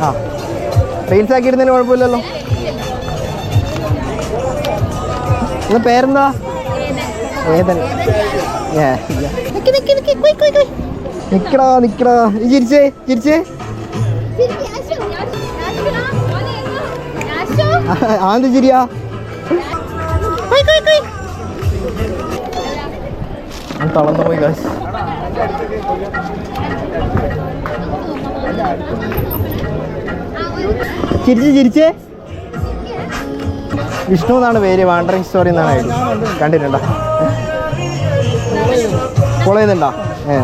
ആ. റീൽസ് ആക്കി ഇടുന്നതിന് കുഴപ്പമില്ലല്ലോ. ഇന്ന് പേരെന്താ? ഏതൻ. നിക്കടാ നിക്കടാ. ഈ ചിരിച്ചേ ചിരിച്ചേ. ആന്ത് ചിരിയാ. തളർന്നു പോയി കാശ് ചിരിച്ച് ചിരിച്ചേ. വിഷ്ണു എന്നാണ് പേര് വാണ്ടറിങ് സ്റ്റോറി എന്നാണ് കണ്ടിട്ടുണ്ടോ? ഫോളോ ചെയ്യുന്നുണ്ടോ ഏ.